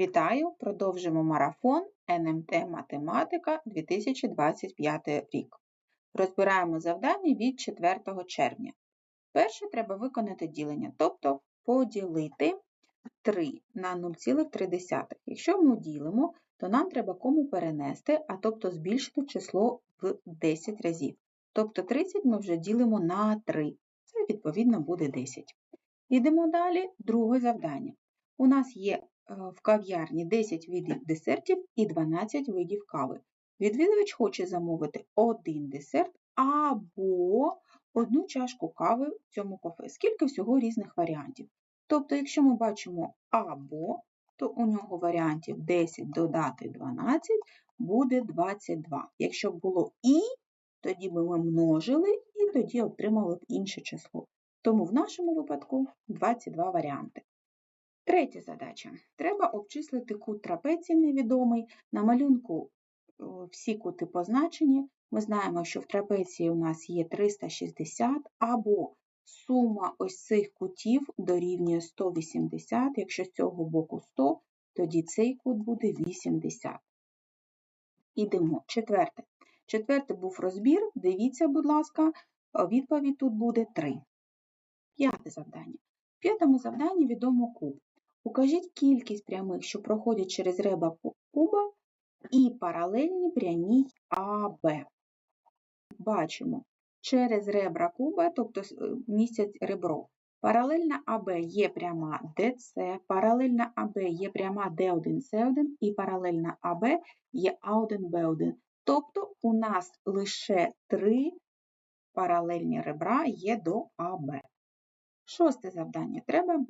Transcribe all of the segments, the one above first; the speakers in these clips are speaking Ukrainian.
Вітаю! Продовжимо марафон НМТ Математика 2025 рік. Розбираємо завдання від 4 червня. Перше треба виконати ділення, тобто поділити 3 на 0,3. Якщо ми ділимо, то нам треба кому перенести, а тобто збільшити число в 10 разів. Тобто 30 ми вже ділимо на 3. Це, відповідно, буде 10. Йдемо далі, друге завдання. У нас є в кав'ярні 10 видів десертів і 12 видів кави. Відвідувач хоче замовити один десерт або одну чашку кави в цьому кафе. Скільки всього різних варіантів. Тобто, якщо ми бачимо або, то у нього варіантів 10 додати 12 буде 22. Якщо б було і, тоді би ми множили і тоді отримали б інше число. Тому в нашому випадку 22 варіанти. Третя задача. Треба обчислити кут трапеції невідомий. На малюнку всі кути позначені. Ми знаємо, що в трапеції у нас є 360 або сума ось цих кутів дорівнює 180. Якщо з цього боку 100, тоді цей кут буде 80. Ідемо. Четверте. Четверте був розбір. Дивіться, будь ласка, відповідь тут буде 3. П'яте завдання. В п'ятому завданні відомо куб. Укажіть кількість прямих, що проходять через реба куба, і паралельні прямій АБ. Бачимо, через ребра куба, тобто е, містять ребро. Паралельна АБ є пряма ДС, паралельна АБ є пряма Д1С1 і паралельна АБ є А1Б1. Тобто у нас лише три паралельні ребра є до АБ. Шосте завдання. Треба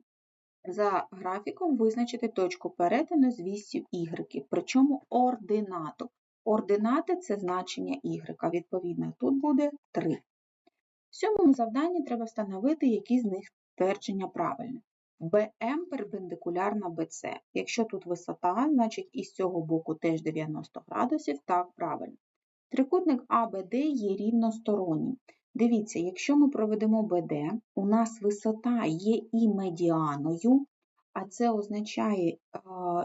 за графіком визначити точку перетину з вісю y, причому ординату. Ординати це значення y, відповідно, тут буде 3. В сьомому завданні треба встановити, які з них твердження правильні. BM перпендикулярна BC. Якщо тут висота, значить і з цього боку теж 90 градусів, так правильно. Трикутник ABD є рівностороннім. Дивіться, якщо ми проведемо БД, у нас висота є і медіаною, а це означає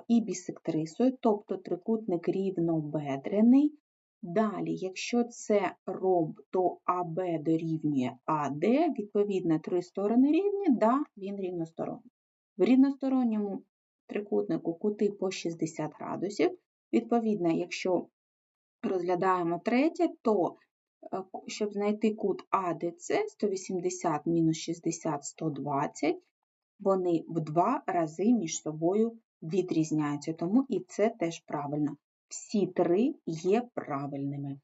і бісектрисою, тобто трикутник рівнобедрений. Далі, якщо це ромб, то АБ дорівнює АД, відповідно, три сторони рівні, да, він рівносторонній. В рівносторонньому трикутнику кути по 60 градусів. Відповідно, якщо розглядаємо третє, то Е, щоб знайти кут АДЦ 180 мінус 60 120, вони в два рази між собою відрізняються. Тому і це теж правильно. Всі три є правильними.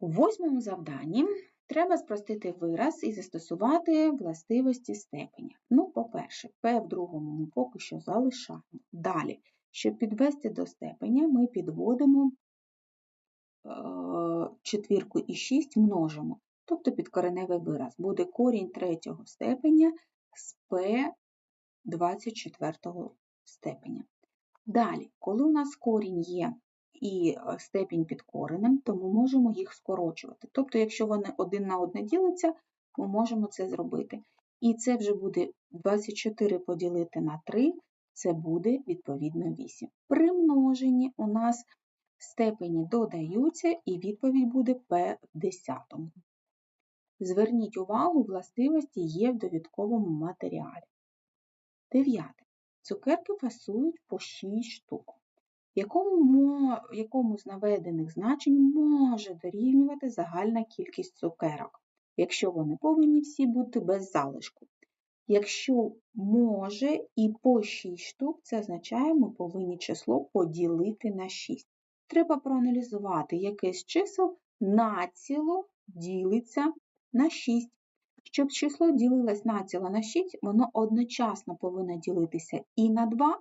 У восьмому завданні треба спростити вираз і застосувати властивості степеня. Ну, по-перше, P в другому ми поки що залишаємо. Далі, щоб підвести до степеня, ми підводимо Е, четвірку і 6 множимо, тобто підкореневий вираз. Буде корінь третього степеня з P 24 степеня. Далі, коли у нас корінь є і е, степінь під коренем, то ми можемо їх скорочувати. Тобто, якщо вони один на одне діляться, ми можемо це зробити. І це вже буде 24 поділити на 3, це буде відповідно 8. При множенні у нас Степені додаються і відповідь буде П в десятому. Зверніть увагу, властивості є в довідковому матеріалі. Дев'яте. Цукерки фасують по 6 штук. Якому, якому з наведених значень може дорівнювати загальна кількість цукерок, якщо вони повинні всі бути без залишку. Якщо може і по 6 штук, це означає, ми повинні число поділити на 6 треба проаналізувати, яке з чисел націло ділиться на 6. Щоб число ділилось націло на 6, воно одночасно повинно ділитися і на 2,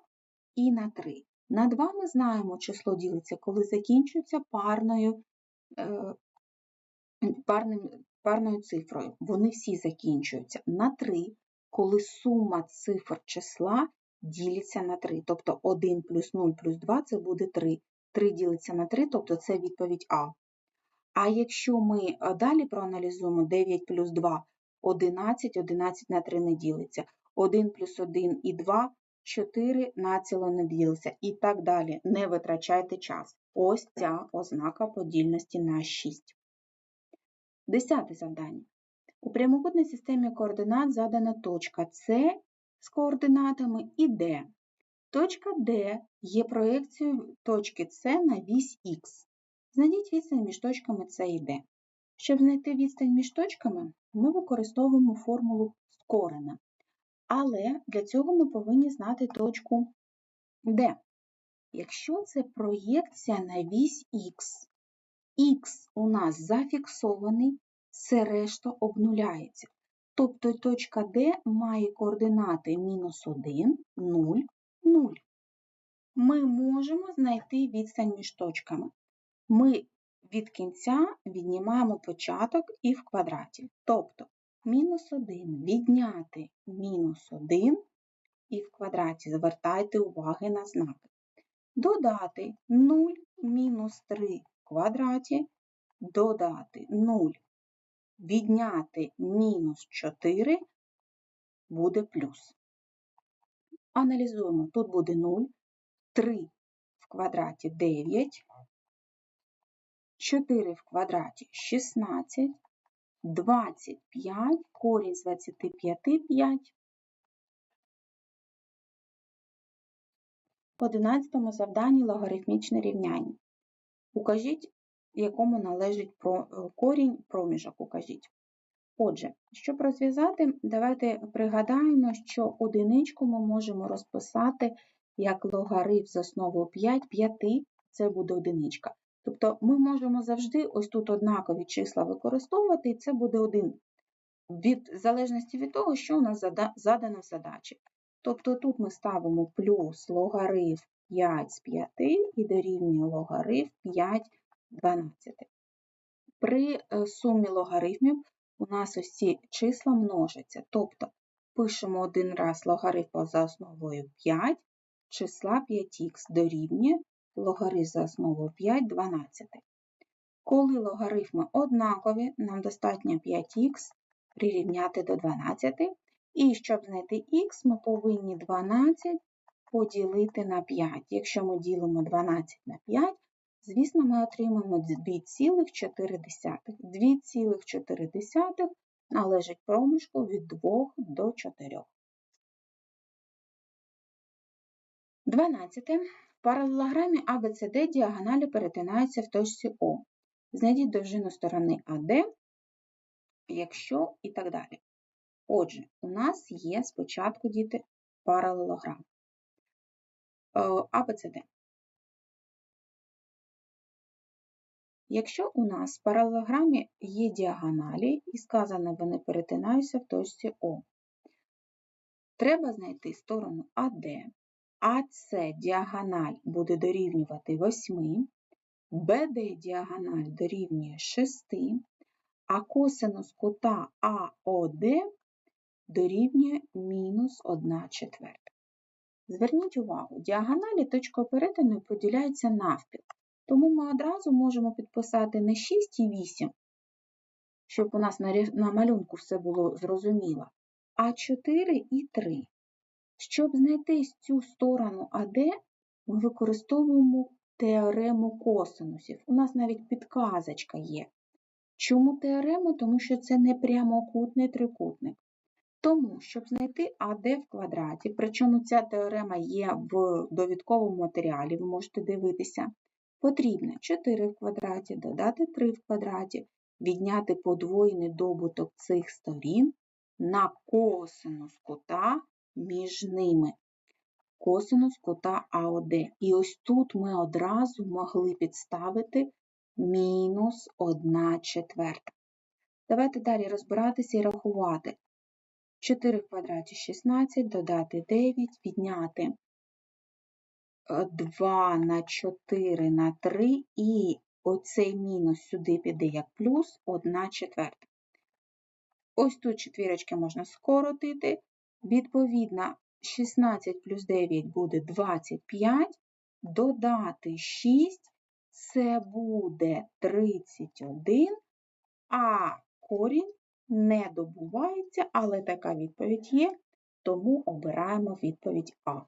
і на 3. На 2 ми знаємо, число ділиться, коли закінчується парною е, парним, парною цифрою. Вони всі закінчуються. На 3, коли сума цифр числа ділиться на 3. Тобто 1 плюс 0 плюс 2 це буде 3. 3 ділиться на 3, тобто це відповідь А. А якщо ми е, далі проаналізуємо 9 плюс 2 11, 11 на 3 не ділиться. 1 плюс 1 і 2, 4 націло не ділися і так далі. Не витрачайте час. Ось ця ознака подільності на 6. Десяте завдання. У прямокутній системі координат задана точка С з координатами і Д. Точка D є проекцією точки С на вісь Х. Знайдіть відстань між точками С і Д. Щоб знайти відстань між точками, ми використовуємо формулу скорена. Але для цього ми повинні знати точку D. Якщо це проєкція на вісь Х, Х у нас зафіксований, все решта обнуляється. Тобто точка D має координати мінус 1, 0, 0. Ми можемо знайти відстань між точками. Ми від кінця віднімаємо початок і в квадраті. Тобто мінус 1 відняти мінус 1 і в квадраті звертайте уваги на знаки. Додати 0 мінус 3 в квадраті, додати 0, відняти мінус 4 буде плюс. Аналізуємо, тут буде 0, 3 в квадраті 9, 4 в квадраті 16, 25, корінь з 25 5. В 11 завданні логарифмічне рівняння. Укажіть, якому належить корінь проміжок. Укажіть. Отже, щоб розв'язати, давайте пригадаємо, що одиничку ми можемо розписати як логарифм з основою 5, 5 це буде одиничка. Тобто ми можемо завжди ось тут однакові числа використовувати, і це буде 1. Від в залежності від того, що у нас задано в задачі. Тобто тут ми ставимо плюс логарифм 5 з 5 і дорівнює логарифм 5 12. При е, сумі логарифмів у нас ці числа множаться. Тобто пишемо один раз логарифм за основою 5, числа 5х дорівнює логарифм за основою 5 12. Коли логарифми однакові, нам достатньо 5х прирівняти до 12. І щоб знайти х, ми повинні 12 поділити на 5. Якщо ми ділимо 12 на 5, звісно, ми отримаємо 2,4. 2,4 належить проміжку від 2 до 4. 12. В паралелограмі ABCD діагоналі перетинаються в точці О. Знайдіть довжину сторони АД, якщо і так далі. Отже, у нас є спочатку діти паралелограм ABCD. Якщо у нас в паралелограмі є діагоналі, і сказано, вони перетинаються в точці О, треба знайти сторону АД, АС діагональ буде дорівнювати 8, БД діагональ дорівнює 6, а косинус кута АОД дорівнює мінус 1 четверта. Зверніть увагу, діагоналі точкою перетину поділяються навпіл. Тому ми одразу можемо підписати не 6 і 8, щоб у нас на малюнку все було зрозуміло, а 4 і 3. Щоб знайти цю сторону АД, ми використовуємо теорему косинусів. У нас навіть підказочка є. Чому теорему? Тому що це не прямокутний трикутник. Тому, щоб знайти АД в квадраті, причому ця теорема є в довідковому матеріалі, ви можете дивитися, потрібно 4 в квадраті, додати 3 в квадраті, відняти подвоєний добуток цих сторін на косинус кута між ними. Косинус кута АОД. І ось тут ми одразу могли підставити мінус 1 четверта. Давайте далі розбиратися і рахувати. 4 в квадраті 16, додати 9, відняти 2 на 4 на 3, і оцей мінус сюди піде як плюс 1 четверта. Ось тут четвірочки можна скоротити. Відповідно, 16 плюс 9 буде 25, додати 6, це буде 31, а корінь не добувається, але така відповідь є, тому обираємо відповідь А.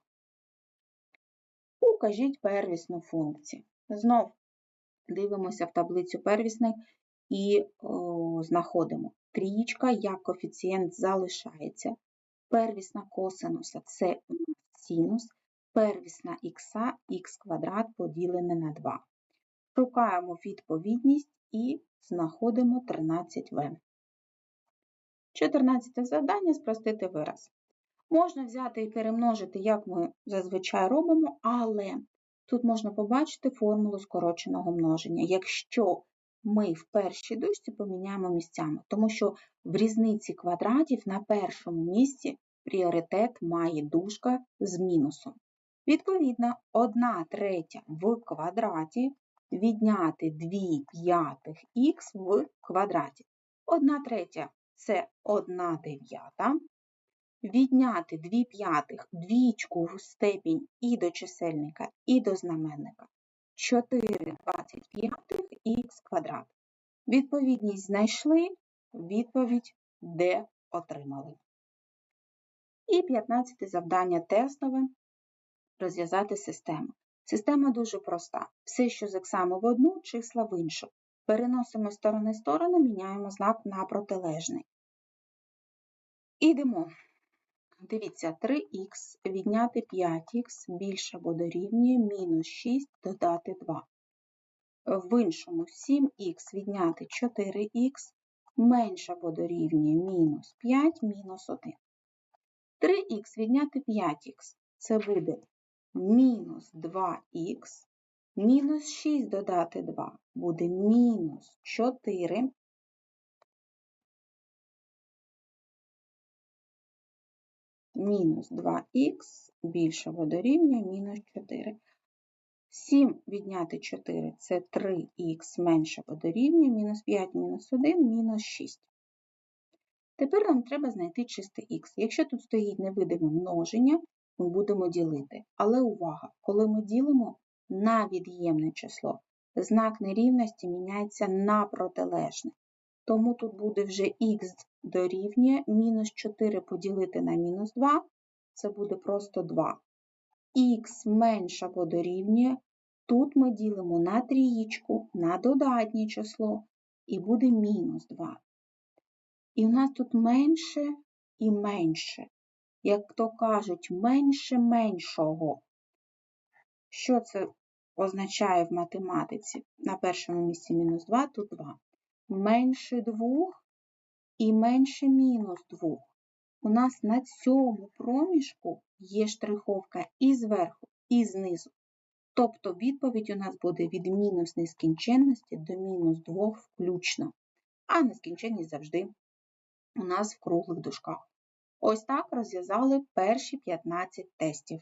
Укажіть первісну функцію. Знов дивимося в таблицю первісних і о, знаходимо. Трієчка як коефіцієнт залишається. Первісна косинуса це у нас синус, первісна х х квадрат поділене на 2. Шукаємо відповідність і знаходимо 13в. 14 завдання спростити вираз. Можна взяти і перемножити, як ми зазвичай робимо, але тут можна побачити формулу скороченого множення, якщо ми в першій дужці поміняємо місцями, тому що в різниці квадратів на першому місці пріоритет має дужка з мінусом. Відповідно, 1 третя в квадраті відняти 2 п'ятих х в квадраті. 1 третя це 1 дев'ята. Відняти 2 п'ятих двічку в степінь і до чисельника, і до знаменника. 4 25 х квадрат. Відповідність знайшли, відповідь Д отримали. І 15 завдання тестове розв'язати систему. Система дуже проста. Все, що з іксами в одну, числа в іншу. Переносимо сторони сторони, міняємо знак на протилежний. Ідемо. Дивіться, 3х відняти 5х більше або дорівнює мінус 6 додати 2. В іншому 7х відняти 4х менше або дорівнює мінус 5 мінус 1. 3х відняти 5х це буде мінус 2х, мінус 6 додати 2 буде мінус 4. Мінус 2х більше або дорівнює мінус 4. 7 відняти 4 це 3х менше дорівнює мінус 5 мінус 1 мінус 6. Тепер нам треба знайти чисте х. Якщо тут стоїть невидиме множення, ми будемо ділити. Але увага, коли ми ділимо на від'ємне число, знак нерівності міняється на протилежне. Тому тут буде вже х дорівнює мінус 4 поділити на мінус 2, це буде просто 2. Х менше або дорівнює, тут ми ділимо на трієчку, на додатнє число, і буде мінус 2. І у нас тут менше і менше. Як то кажуть, менше меншого. Що це означає в математиці? На першому місці мінус 2, тут 2. Менше 2 і менше мінус 2. У нас на цьому проміжку є штриховка і зверху, і знизу. Тобто відповідь у нас буде від мінус нескінченності до мінус 2 включно. А нескінченність завжди у нас в круглих дужках. Ось так розв'язали перші 15 тестів.